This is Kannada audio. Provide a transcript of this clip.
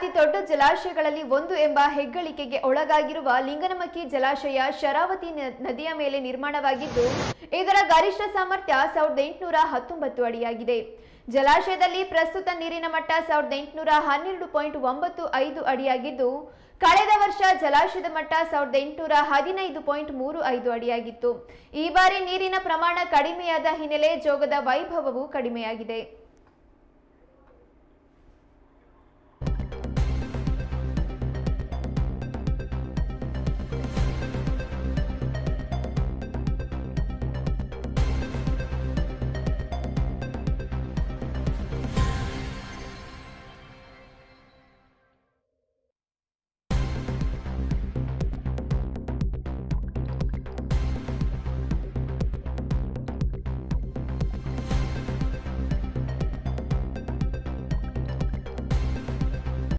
ಅತಿ ದೊಡ್ಡ ಜಲಾಶಯಗಳಲ್ಲಿ ಒಂದು ಎಂಬ ಹೆಗ್ಗಳಿಕೆಗೆ ಒಳಗಾಗಿರುವ ಲಿಂಗನಮಕ್ಕಿ ಜಲಾಶಯ ಶರಾವತಿ ನದಿಯ ಮೇಲೆ ನಿರ್ಮಾಣವಾಗಿದ್ದು, ಇದರ ಗರಿಷ್ಠ ಸಾಮರ್ಥ್ಯ ಸಾವಿರದ ಎಂಟುನೂರ ಹತ್ತೊಂಬತ್ತು ಅಡಿಯಾಗಿದೆ. ಜಲಾಶಯದಲ್ಲಿ ಪ್ರಸ್ತುತ ನೀರಿನ ಮಟ್ಟ ಸಾವಿರದ ಎಂಟುನೂರ ಹನ್ನೆರಡು ಪಾಯಿಂಟ್ ಒಂಬತ್ತು ಐದು ಅಡಿಯಾಗಿದ್ದು, ಕಳೆದ ವರ್ಷ ಜಲಾಶಯದ ಮಟ್ಟ ಸಾವಿರದ ಎಂಟುನೂರ ಹದಿನೈದು ಪಾಯಿಂಟ್ ಮೂರು ಐದು ಅಡಿಯಾಗಿತ್ತು. ಈ ಬಾರಿ ನೀರಿನ ಪ್ರಮಾಣ ಕಡಿಮೆಯಾದ ಹಿನ್ನೆಲೆ ಜೋಗದ ವೈಭವವು ಕಡಿಮೆಯಾಗಿದೆ.